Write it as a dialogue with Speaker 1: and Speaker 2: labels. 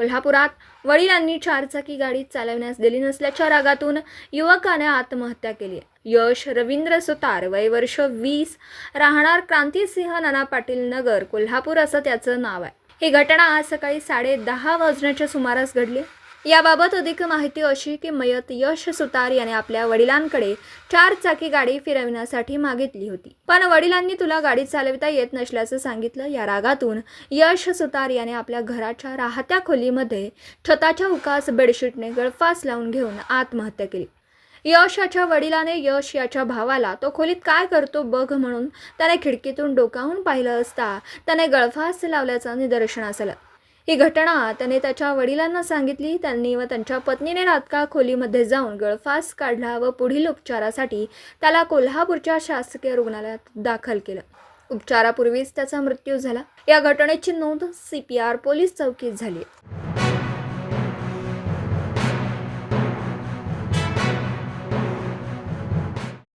Speaker 1: कोल्हापुरात वडिलांनी चारचाकी गाडी चालवण्यास दिली नसल्याच्या रागातून युवकाने आत्महत्या केली आहे. यश रवींद्र सुतार वय वर्ष वीस राहणार क्रांतिसिंह नाना पाटील नगर कोल्हापूर असं त्याचं नाव आहे ही घटना आज सकाळी साडे दहा वाजण्याच्या सुमारास घडली याबाबत अधिक माहिती अशी की मयत यश सुतार याने आपल्या वडिलांकडे चार चाकी गाडी फिरविण्यासाठी मागितली होती. पण वडिलांनी तुला गाडी चालविता येत नसल्याचं सांगितलं. या रागातून यश सुतार याने आपल्या घराच्या राहत्या खोलीमध्ये छताच्या हुकास बेडशीटने गळफास लावून घेऊन आत्महत्या केली. यश याच्या वडिलाने यश याच्या भावाला तो खोलीत काय करतो बघ म्हणून त्याने खिडकीतून डोकावून पाहिलं असता त्याने गळफास लावल्याचं निदर्शनास आलं. ही घटना त्याने त्याच्या वडिलांना सांगितली. त्यांनी व त्यांच्या पत्नीने रातकाळ खोलीमध्ये जाऊन गळफास काढला व पुढील उपचारासाठी त्याला कोल्हापूरच्या शासकीय रुग्णालयात दाखल केलं. उपचारापूर्वीच त्याचा मृत्यू झाला. या घटनेची नोंद सी पी आर पोलीस चौकीत झाली आहे.